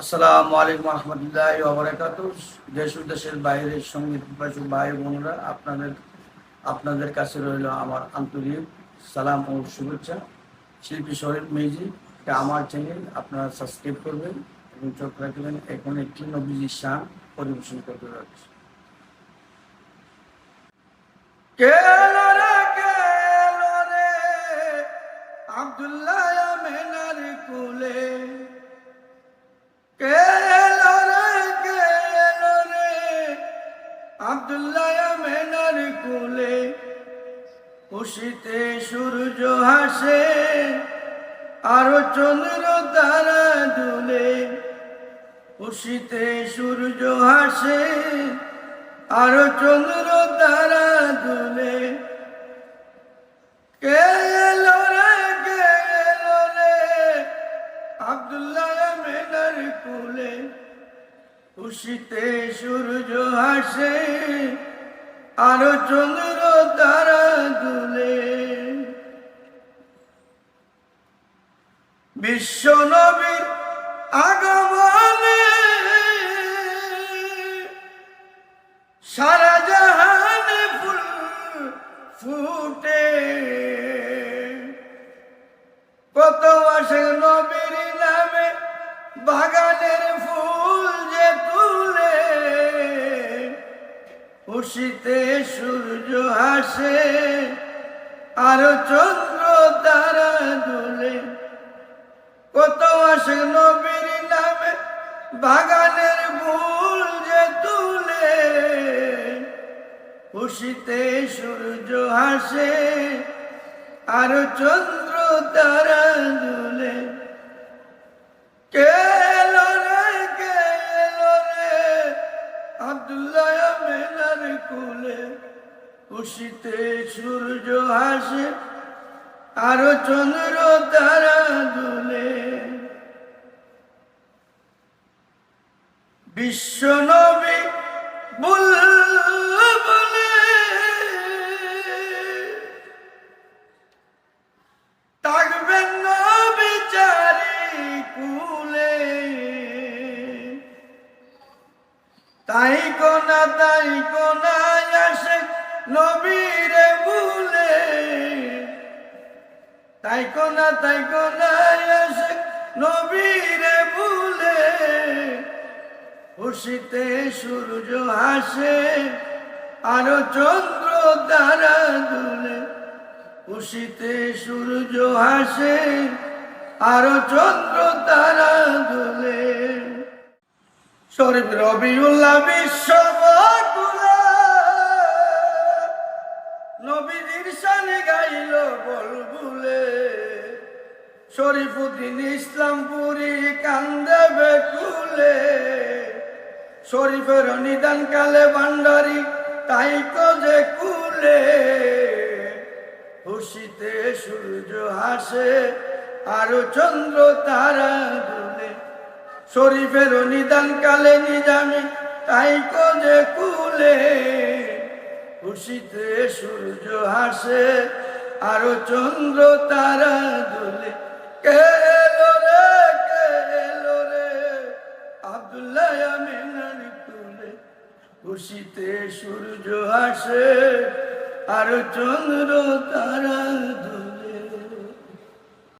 আসসালামু আলাইকুম রহমতুল্লাহ ওবরাকাত দেশ দেশের বাইরের সংগীত পিপাসু ভাই বোনরা, আপনাদের আপনাদের কাছে রইল আমার আন্তরিক সালাম ও শুভেচ্ছা। শিল্পী শরীফ মেজি আমার চ্যানেল আপনারা সাবস্ক্রাইব করবেন এবং চোখ রাখবেন। এখন একটি নবীজি শান পরিবেশন করতে যাচ্ছে। কেলো খুশিতে সূর্য হাসে, আরও চন্দ্র তারা দুলে। খুশিতে সূর্য হাসে, আরও চন্দ্র তারা দুলে। মেনার কুলে। খুশিতে সূর্য হাসে, আরও চন্দ্র তারা দুলে। বিশ্ব নবীর আগমনে সারা জাহানে ফুল ফুটে। কত আসে নবীর নামে বাগানের ফুল যে তুলে খুশিতে সূর্য হাসে আর চন্দ্র তারা দুলে। কত আসে নবীর নামে, বাগানের ফুল যে তুলে, খুশিতে সূর্য হাসে, আর চন্দ্র তারা দুলে। কেলো রে কেলো রে, আব্দুল্লাহ কুলে, খুশিতে সূর্য হাসে আর চন্দ্র তারা দুলে। বিশ্ব নবী চারি কুলে তাই কোনা তাই কোনা তাই কোনা তাই কোনা নবীরে ভুলে খুশিতে সূর্য হাসে, আরও চন্দ্র তারা দুলে খুশিতে সূর্য হাসে, আরও চন্দ্র তারা দুলে শরীফ রবিউল্লাহ বিশ্ব শরীফুদ্দিন ইসলামপুরি কান্দে বেকুলে। শরীফের নিদান কালে ভান্ডারি তাই যে কুলে। খুশিতে সূর্য হাসে, আরও চন্দ্র তারা দুলে। শরীফের নিদান কালে নিজামি তাই যে কুলে। খুশিতে সূর্য হাসে, আরও চন্দ্র তারা দুলে। খুশিতে সূর্য আসে আর চন্দ্র তারা